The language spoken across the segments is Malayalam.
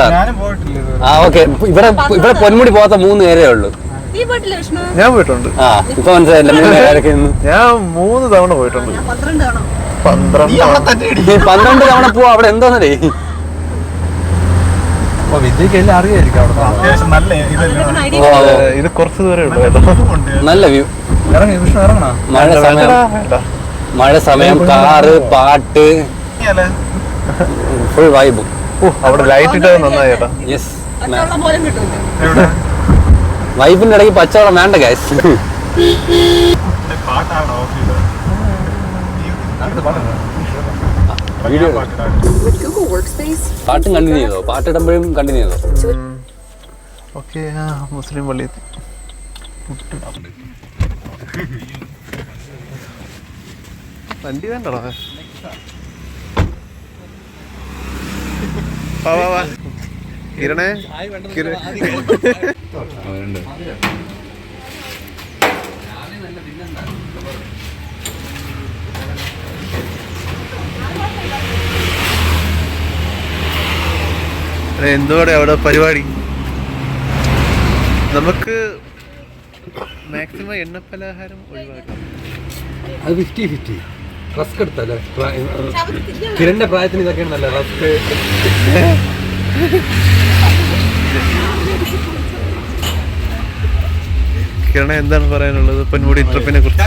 ആ ഓക്കെ ഇവിടെ ഇവിടെ പൊന്മുടി പോകാത്ത മൂന്ന് പേരേ ഉള്ളൂ. നീ പോയിട്ടില്ല വിഷ്ണു ഞാൻ പോയിട്ടുണ്ട്. ആ ഇപ്പൊ മനസ്സിലായില്ല മൂന്ന് പേരൊക്കെ ഇന്ന്. ഞാൻ മൂന്ന് തവണ പോയിട്ടുണ്ട്. പന്ത്രണ്ട് കാണും പന്ത്രണ്ട് തവണ പോവാ അവിടെ എന്താന്നെ. ഇത് കുറച്ച് ദൂരം ഉണ്ട്. നല്ല വ്യൂ മഴ സമയം. മഴ സമയം കാറ് പാട്ട്. ഫുൾ വൈബ് അവിടെ ലൈറ്റ് ഇട്ടത് നന്നായി ചേട്ടാ യെസ് വൈബിന്റെ ഇടയ്ക്ക് പച്ചവെള്ളം വേണ്ട ഗൈസ് പാട്ടും കണ്ടിന്യൂ ചെയ്തോ? പാട്ടിടുമ്പോഴും കണ്ടിന്യൂ ചെയ്തോ? ഓക്കെ മുസ്ലിം പള്ളി എത്തി. വണ്ടി വേണ്ടടാ. വാ വാ വാ. കിരണേ എന്തുവാടെ അവിടെ പരിപാടി? നമുക്ക് മാക്സിമം എണ്ണ പലഹാരം ഒഴിവാക്കാം. അത് ഫിഫ്റ്റി ഫിഫ്റ്റി റസ്ക് എടുത്തല്ലേ? കിരണിന്റെ പ്രായത്തിന് ഇതൊക്കെയാണ് നല്ല റസ്ക് കിരണ എന്താണ് പറയാനുള്ളത്? പൊന്മുടി ട്രിപ്പിനെ കുറിച്ച്.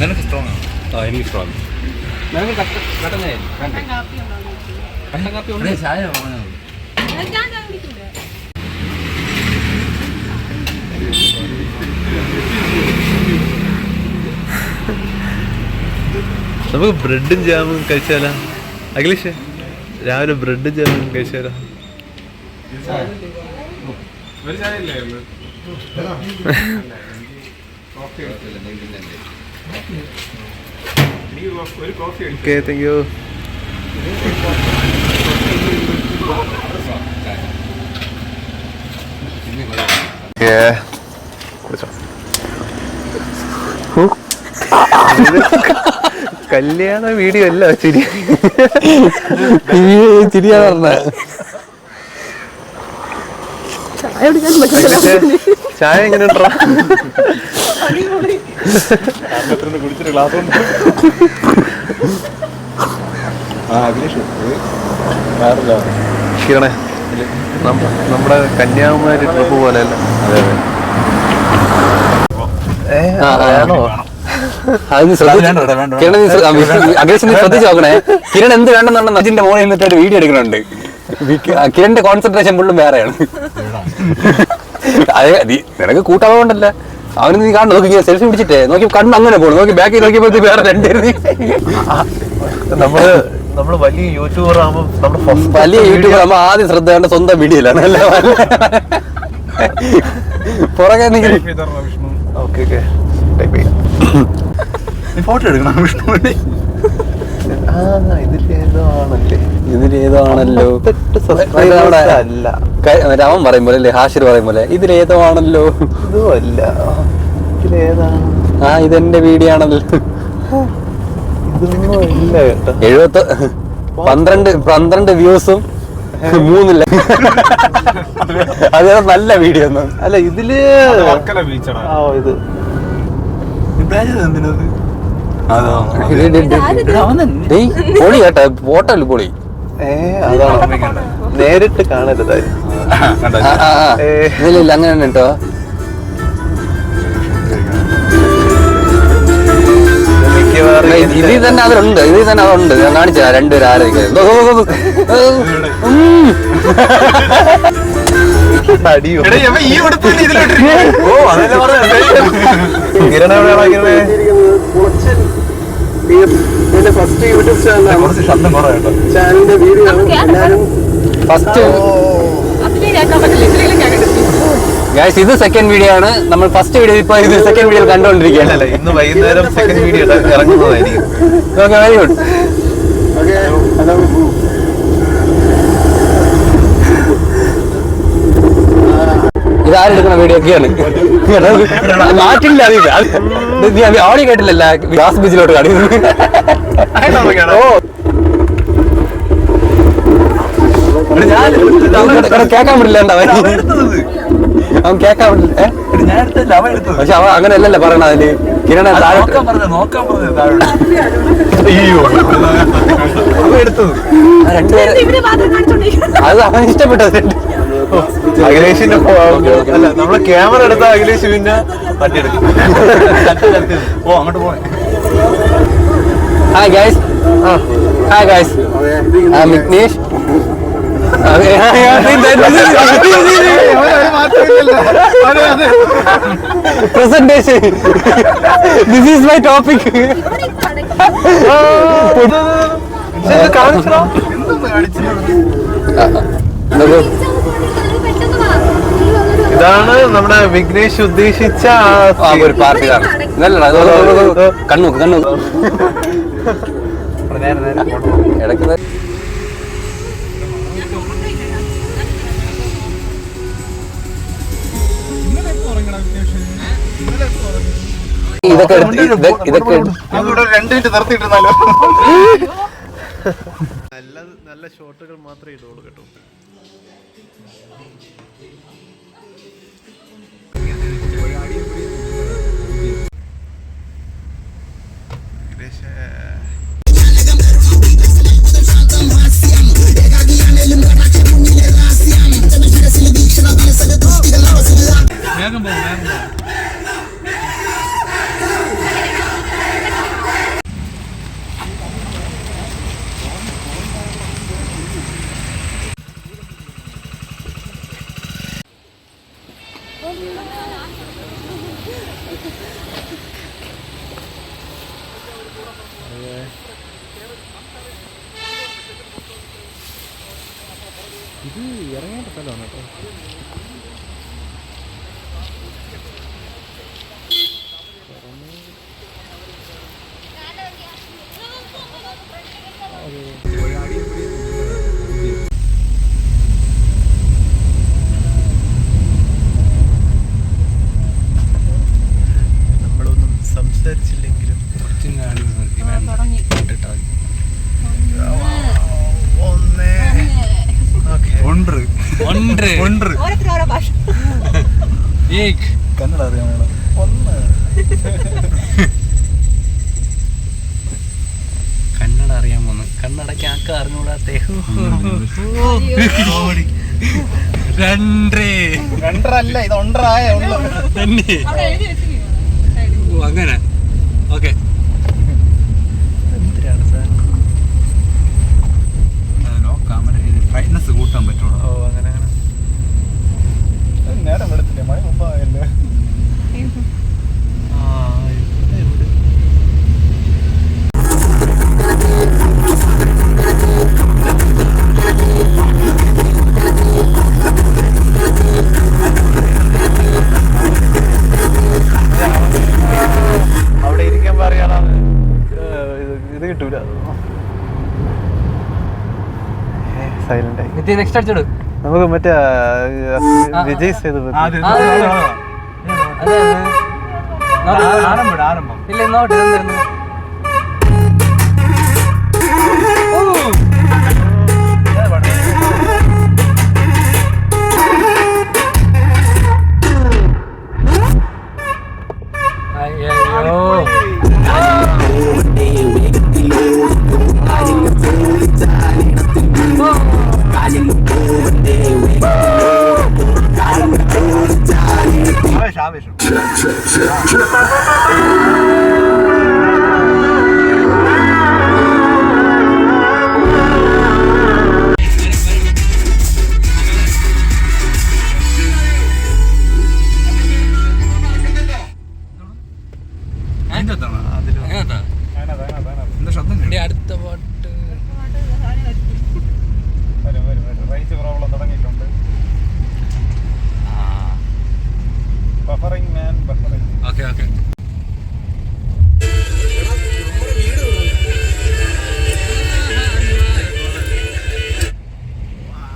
നിനക്ക് സ്ട്രോങ് ആണ്? ആ എനിക്ക് സ്ട്രോങ് ഞങ്ങൾക്ക് കട്ടൻ ചായ കട്ടൻ കാപ്പി ഉണ്ട്. ചായ നമുക്ക് ബ്രെഡും ജാമും കഴിച്ചാലോ? അഖിലേഷ് രാവിലെ ബ്രെഡും ജാമും കഴിച്ചാലോ? ഓക്കെ താങ്ക് യു കല്യാണ വീഡിയോ അല്ല ശരി. ചിരിയാ പറഞ്ഞത്. ചായ എങ്ങനെ കിരണേ നമ്മ- നമ്മുടെ കന്യാകുമാരി ട്രിപ്പ് പോലെ അല്ല അതെ അതെ. ശ്രദ്ധിച്ച് നോക്കണേ. കിരൺ എന്ത് വേണ്ടെന്നുണ്ടെന്ന് അജിന്റെ മോളിൽ നിന്നിട്ട് വീഡിയോ എടുക്കുന്നുണ്ട്. കിരണിന്റെ കോൺസെൻട്രേഷൻ ഫുള്ളും വേറെയാണ്. അതെ നിനക്ക് കൂട്ടാവുകൊണ്ടല്ല അവന് നീ കാണുന്നു. നോക്കി സെൽഫി പിടിച്ചിട്ടേ. നോക്കി കണ്ണ് അങ്ങനെ പോണു. നോക്കി ബാക്കിൽ നോക്കിയപ്പോഴത്തേക്ക് വേറെ രണ്ടായിരുന്നു നമ്മൾ നമ്മൾ വലിയ യൂട്യൂബർ ആകുമ്പോ നമ്മുടെ ഫസ്റ്റ് വലിയ യൂട്യൂബർ നമ്മ ആദ്യം ശ്രദ്ധ വേണ്ട സ്വന്തം വീഡിയോയിലാണ്. അല്ലേ? പുറകെ നീ വിഷ്ണു. ഓക്കെ ഓക്കെ ടൈപ്പ് ചെയ്യാം ഫോട്ടോ എടുക്കണം വിഷ്ണു ആ ഇതിലേതോ ആണല്ലേ അല്ല രാമൻ പറയും പോലെ അല്ലേ ഹാഷിർ പറയും പോലെ. ഇതിലേതോ ആണല്ലോ ഇതും അല്ല. ഇതിലേതാണ് ആ ഇതെന്റെ വീഡിയോ ആണല്ലോ ഇതൊന്നും ഇല്ല കേട്ടോ. എഴുപത്തി പന്ത്രണ്ട് പന്ത്രണ്ട് വ്യൂസും മൂന്നില്ല. അത് നല്ല വീഡിയോ ഒന്നും അല്ല ഇതിൽ ആ ഇത്. പൊളി കേട്ടോ. ഫോട്ടോ പൊളി? ഏ അതാണ് നേരിട്ട് കാണരുതായിരുന്നു അങ്ങനെ കേട്ടോ. ഇതിൽ തന്നെ അതിലുണ്ട് ഇതിൽ തന്നെ അതുണ്ട്. ഞാൻ കാണിച്ചാ രണ്ടുപേരും കിരണേ ഫസ്റ്റ് യൂട്യൂബ് ചാനലിന്റെ വീഡിയോ ഫസ്റ്റ് ഗൈസ് ഇത് സെക്കൻഡ് വീഡിയോ ആണ്. നമ്മൾ ഫസ്റ്റ് വീഡിയോ ഇപ്പൊ ഇത് സെക്കൻഡ് വീഡിയോ കണ്ടുകൊണ്ടിരിക്കുകയാണ് അല്ലേ ഇന്ന് വൈകുന്നേരം സെക്കൻഡ് വീഡിയോ ഇറങ്ങുന്നതായിരിക്കും. ഓക്കെ വെരി ഗുഡ് ഇതാരെടുക്കുന്ന വീഡിയോ ഒക്കെയാണ്? മാറ്റില്ല നീ ഓടി കേട്ടില്ലല്ല. ഗ്ലാസ് ബീച്ചിലോട്ട് കാണിക്കുന്നു. ഓ. കേക്കാൻ പറ്റില്ല അവൻ അവൻ കേക്കാൻ പറ്റില്ല ഞാൻ എടുത്തല്ല അവൻ എടുത്തത് പക്ഷെ അവൻ അങ്ങനെ അല്ലല്ലേ പറയണ അതിൽ. കിരണ അത് നോക്കാൻ പറഞ്ഞത് നോക്കാൻ പറഞ്ഞത് താഴോട്ട് അയ്യോ. അവൻ എടുത്തത് അത് അവൻ ഇഷ്ടപ്പെട്ടത്. അഖിലേഷിന്റെ അല്ല നമ്മളെ ക്യാമറ എടുത്ത അഖിലേഷ് പിന്നെ വണ്ടി എടുക്കും. ഓ അങ്ങോട്ട് പോണേ hi guys hi guys Vignesh presentation this is my topic ഇതാണ് നമ്മുടെ വിഘ്നേഷ് ഉദ്ദേശിച്ച ആ ഒരു പാർട്ടി കണ്ണു കണ്ണു ഇടയ്ക്ക് ഇതൊക്കെ ഇതൊക്കെ രണ്ട് മിനിറ്റ് നിർത്തിയിട്ടിരുന്നാലോ? നല്ല നല്ല ഷോട്ടുകൾ മാത്രമേ ഇടുള്ളൂ കേട്ടോ. നമ്മളൊന്നും സംസാരിച്ചില്ലെങ്കിലും ഒന്നേ. ഓരോരുത്തർ ഓരോ ഭാഷ. കന്നഡ അറിയാൻ വേണം ഒന്ന്. കന്നഡ അറിയാൻ പോന്ന്. കന്നഡയ്ക്ക് ആക്ക അറിഞ്ഞൂടാത്തേ. രണ്ടേ. രണ്ടരല്ല ഇത് ഒണ്ടറായ ഉള്ളു. തന്നെ. അവിടെ എഴുതി വെച്ചിരിക്കുന്നു. ഓ അങ്ങനെ. ഓക്കെ. എന്തിനാണ് സാർ നോക്കാം ബ്രൈറ്റ്നസ് കൂട്ടാൻ ആയി നെക്സ്റ്റ് അടിച്ചോട് നമുക്ക് മറ്റേ വിജയ് സേതുപതി ഇല്ല ഇന്നോട്ട്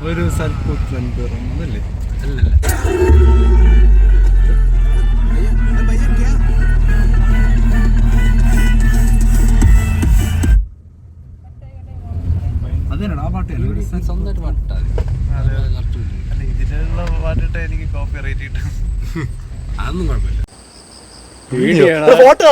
ഒരു ആ സ്വന്തമായിട്ട് പാട്ടിട്ടാ അല്ല ഇതിലുള്ള പാട്ടിട്ട് എനിക്ക് കോപ്പി റൈറ്റ് കിട്ടും. അതൊന്നും കുഴപ്പമില്ല. ഫോട്ടോ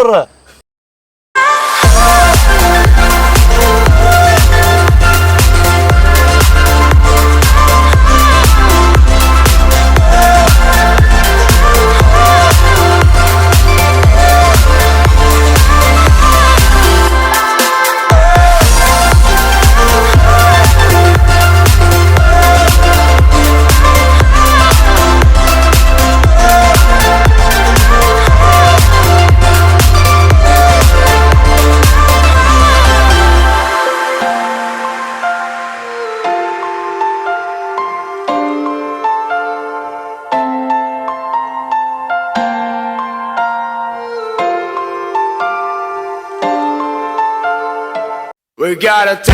gotta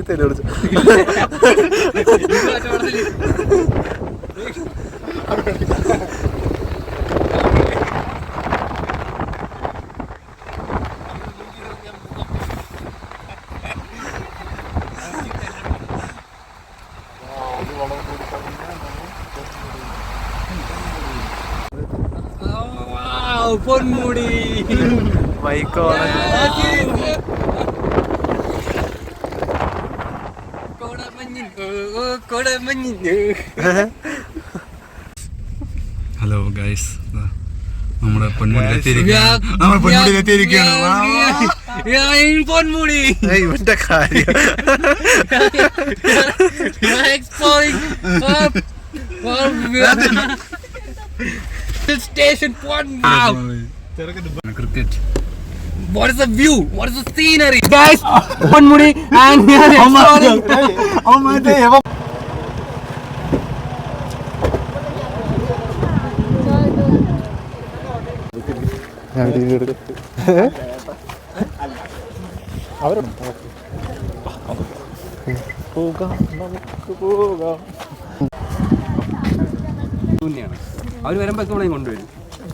അവൻ വിളിച്ചു ഹലോ ഗൈസ് നമ്മുടെ പൊന്മുടിയിലെത്തിയിരിക്കുകയാണ് പൊന്മുടി. ഇവന്റെ കാര്യം. Station cricket. What is the view? What is the scenery? Guys, Ponmudi and we are exploring. ശൂന്യാണ്. അവർ വരുമ്പോ നമ്മളെയും കൊണ്ടുവരും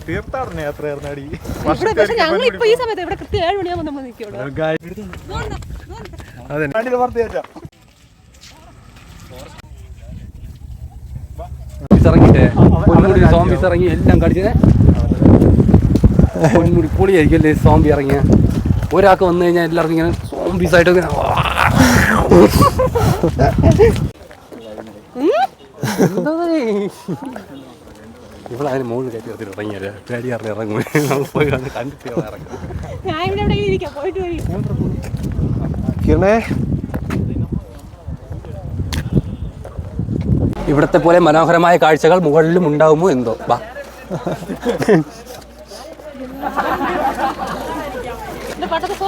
തീർത്ഥാടന യാത്രയായിരുന്നു അടി പക്ഷെ ഞങ്ങൾ ഇപ്പൊ ഈ സമയത്ത് ഇവിടെ കൃത്യം ഏഴ് മണിയാകുമ്പോൾ നമ്മൾ നിൽക്കുള്ളൂ. അതെ. Zombies ഇറങ്ങിയിട്ടേ? പൊന്മുടി സോംബീസ് ഇറങ്ങി എല്ലാം കടിച്ചത് പൊന്മുടി പൊളിയായിരിക്കും അല്ലേ സോംബി ഇറങ്ങിയ? ഒരാൾക്ക് വന്നു കഴിഞ്ഞാൽ എല്ലാവർക്കും ഇങ്ങനെ സോംബീസ് ആയിട്ട് ഇങ്ങനെ ഇവിടെ അതിന് മുകളിൽ കയറ്റി ഇറങ്ങിയാൽ പേടി അറിഞ്ഞ് ഇറങ്ങും പോയി വന്ന് കണ്ടിട്ട് ഇറങ്ങും. കിരണേ. ഇവിടത്തെ പോലെ മനോഹരമായ കാഴ്ചകൾ മുകളിലും ഉണ്ടാവുമോ എന്തോ?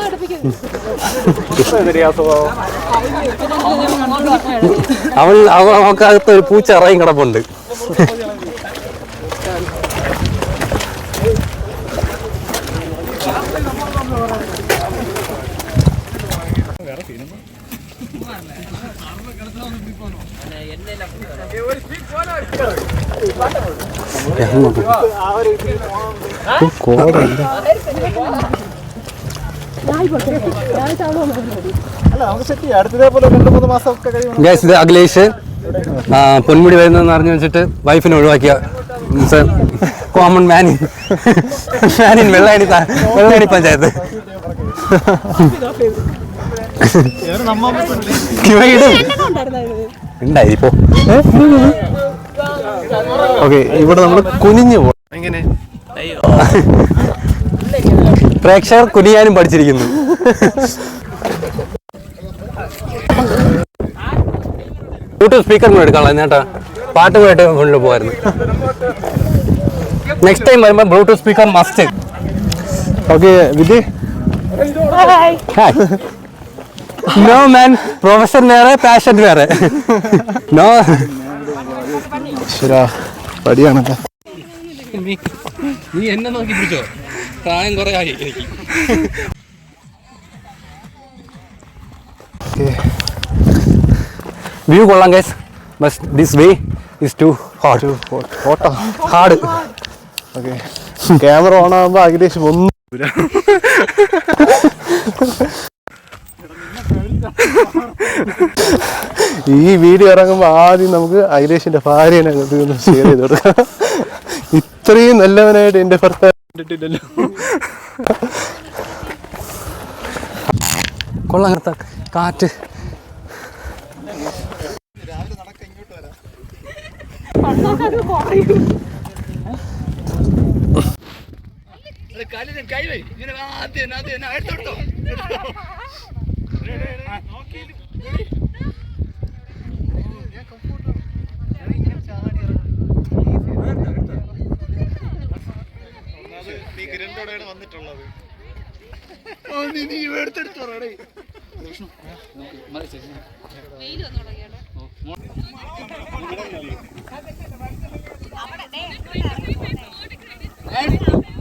എടുപ്പിക്കുന്നു അവൾ അവ അവക്കകത്ത് ഒരു പൂച്ച ഇറങ്ങി കിടപ്പുണ്ട്. അഖിലേഷ് പൊന്മുടി വരുന്നതെന്ന് അറിഞ്ഞു വെച്ചിട്ട് വൈഫിനെ ഒഴിവാക്കിയ കോമൺ മാനിൻ മാനിൻ വെള്ളായണി താ- വെള്ളായണി പഞ്ചായത്ത്. ഉണ്ടായി ഉണ്ടായിരിപ്പോ ഓക്കെ ഇവിടെ നമ്മൾ കുനിഞ്ഞു പോകും എങ്ങനെ? പ്രേക്ഷകർ കുനിയാനും പഠിച്ചിരിക്കുന്നു. ബ്ലൂടൂത്ത് സ്പീക്കർ കൂടെ എടുക്കാനുള്ള ചേട്ടാ പാട്ട് കേട്ട് മുന്നിൽ പോകായിരുന്നു നെക്സ്റ്റ് ടൈം വരുമ്പോൾ ബ്ലൂടൂത്ത് സ്പീക്കർ മസ്റ്റ് ഓക്കെ വിധി. നോ മാൻ പ്രൊഫസർ വേറെ പാഷൻ വേറെ നോ ശരാ പടിയാണല്ലോ നീ എന്നെ നോക്കി പിടിച്ചോ? പ്രായം കുറെ ആയി എനിക്ക്. വ്യൂ കൊള്ളാം guys bus this way is too hard auto hard okay camera on ആകുമ്പോൾ അഖിലേഷ് ഒന്നും ഈ വീഡിയോ ഇറങ്ങുമ്പോൾ ആദ്യം നമുക്ക് അഖിലേഷിന്റെ ഭാര്യനെ അങ്ങോട്ട് ഒന്ന് ഷെയർ ചെയ്ത് കൊടുക്കാം. ഇത്രയും നല്ലവനായിട്ട് എന്റെ ഭർത്താവ് കണ്ടിട്ടില്ലല്ലോ. കൊള്ളാം കറുത്ത കാറ്റ്. അയ്യോ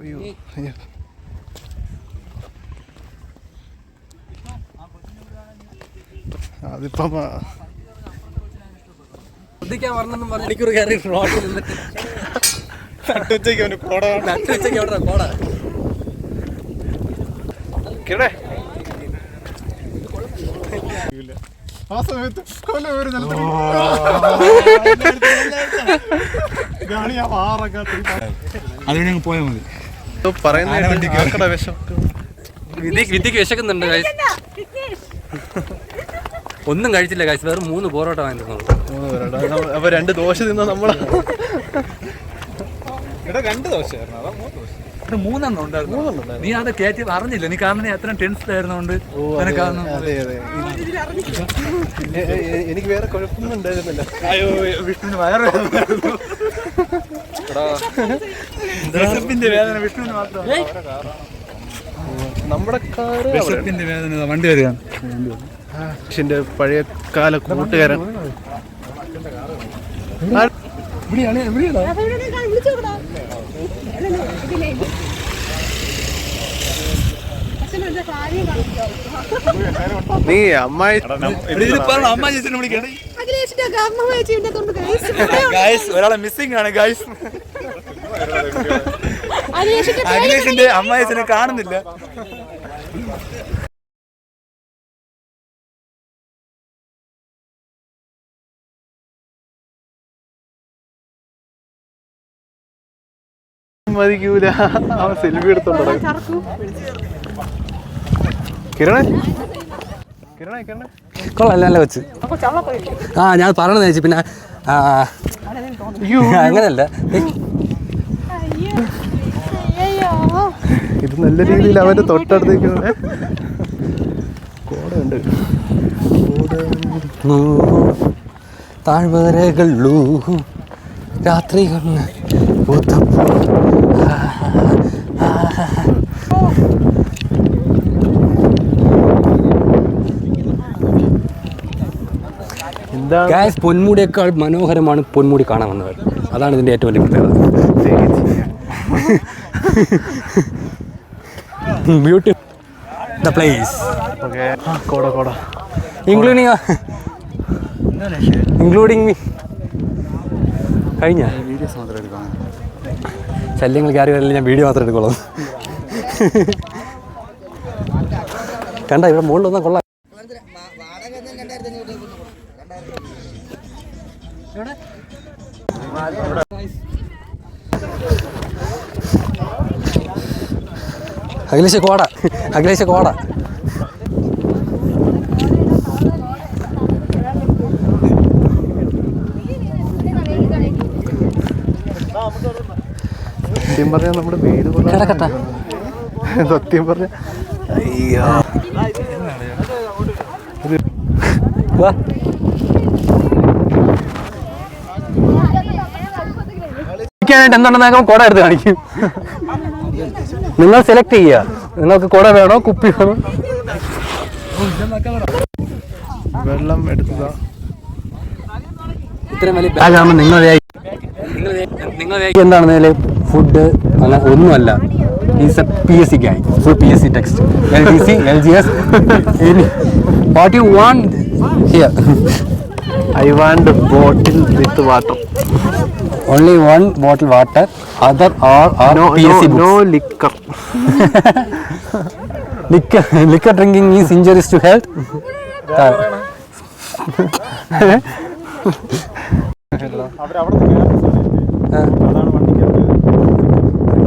അയ്യോ അയ്യോ. അതിപ്പം ആ, ശ്രദ്ധിക്കാൻ പറഞ്ഞെന്നും പറഞ്ഞ് മണിക്കൂർ കയറി റോഡിൽ നിന്നിട്ട് നട്ടുച്ചയ്ക്ക് അവിടെ കോട ആ സമയത്ത് കൊല ഒരു നിലത്ത് ഞാൻ വാറൊക്കെ പറയുന്ന വിഷം. വിധിക്ക് വിശക്കുന്നുണ്ട്. ഒന്നും കഴിച്ചില്ല കാശ് വേറെ മൂന്ന് പൊറോട്ട വാങ്ങിയിട്ടുള്ളൂ അപ്പൊ രണ്ട് ദോശ തിന്ന നമ്മളെ. മൂന്നെണ്ണം ഉണ്ടായിരുന്നു. നീ അത് കയറ്റി അറിഞ്ഞില്ല? നീ കാരണം നീ അത്രയും ടെൻഷൻ ആയിരുന്നോണ്ട് എനിക്ക് വേറെ കുഴപ്പമൊന്നും ഉണ്ടായിരുന്നില്ല. വിഷ്ണുവിന് വേറെ വിശപ്പിന്റെ വേദന വിഷ്ണുവിന് മാത്രം. നമ്മുടെ കാറ് വിശപ്പിന്റെ വേദന വണ്ടി വരികയാണ് ന്റെ പഴയ കാല കൂട്ടുകാരൻ നീ അമ്മായി അമ്മ ചേച്ചിനെ വിളിക്കണേ അഖിലേഷിന്റെ അമ്മ ചേച്ചിന്റെ കൊണ്ട് കഴിച്ചു അമ്മായി ഒരാളെ മിസ്സിംഗ് ആണ് ഗായ്സ് അഖിലേഷിന്റെ അഖിലേഷിന്റെ അമ്മ ചേച്ചിനെ കാണുന്നില്ല. മതിക്കൂല. അവൻ സെൽഫി എടുത്തോണ്ട് കിരണേ? കിരണേ കിരണേ. കൊള്ളാം നല്ല വെച്ച്. ആ ഞാൻ പറയണത് ചേച്ചി പിന്നെ അങ്ങനല്ല. ഇത് നല്ല രീതിയിൽ അവന്റെ തൊട്ടടുത്തേക്ക് നൂ- താഴ്വരകളൂ രാത്രി കണ്ണ് ഗായസ് പൊന്മുടിയേക്കാൾ മനോഹരമാണ് പൊന്മുടി കാണാൻ വന്നവർ അതാണ് ഇതിന്റെ ഏറ്റവും വലിയ പ്രത്യേകത. Beauty the place including including me കഴിഞ്ഞ? ശല്യങ്ങൾ കയറി വരില്ല ഞാൻ വീഡിയോ മാത്രം എടുക്കുള്ളൂ. കണ്ട ഇവിടെ മുകളിലൊന്നും കൊള്ളാം. അഖിലേശ കോട. അഖിലേഷ് കോട. സത്യം പറഞ്ഞാൽ നമ്മുടെ വീട് കിടക്കട്ടെ സത്യം പറഞ്ഞ അയ്യോ വാ ായിട്ട് എന്തുണ്ടെന്ന് കുട എടുത്ത് കാണിക്കും. നിങ്ങൾ സെലക്ട് ചെയ്യുക. നിങ്ങൾക്ക് കുട വേണോ കുപ്പി വേണോ? വെള്ളം എടുക്കുക. നിങ്ങൾ നിങ്ങൾ എന്താണെന്ന് ഫുഡ് അല്ല ഒന്നുമല്ല. Is A P S സിക്കായി full P S C text L D C L G S what you want here I want bottle with water only one bottle water other are are no P S C no liquor liquor. Liquor drinking is injurious to health?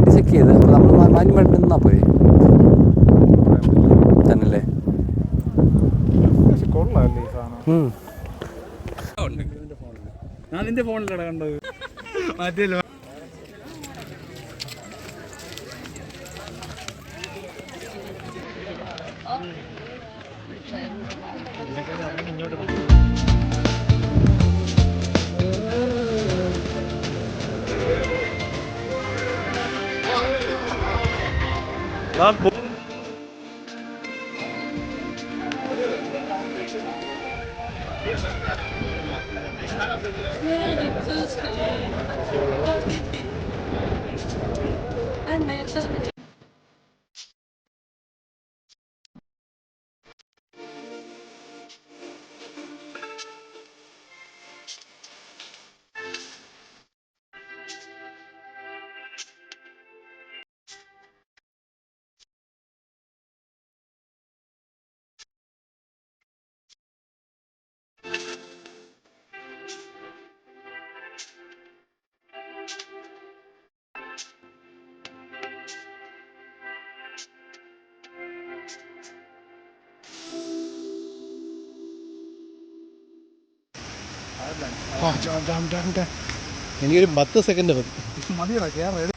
Check ചെയ്ത് നമ്മൾ മാന്യമായിട്ട് നിന്നാ പോയി തന്നല്ലേ കൊള്ളാം ഞാൻ നിന്റെ ഫോണിലാണ് കണ്ടത്. മറ്റേ എനിക്കൊരു പത്ത് സെക്കൻഡ് മതി.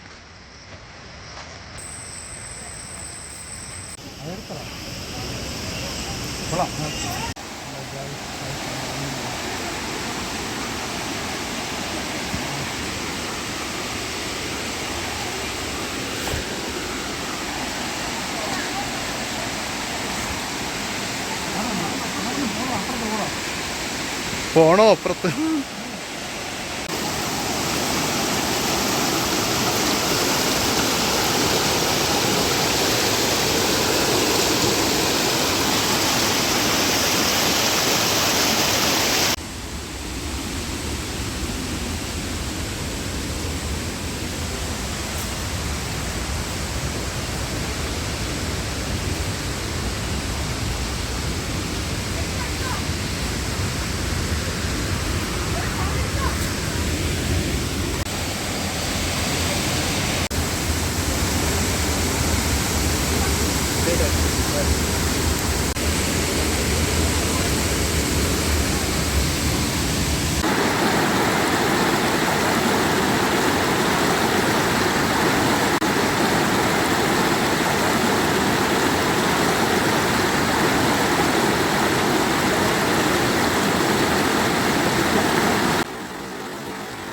പോണോ അപ്പുറത്ത്?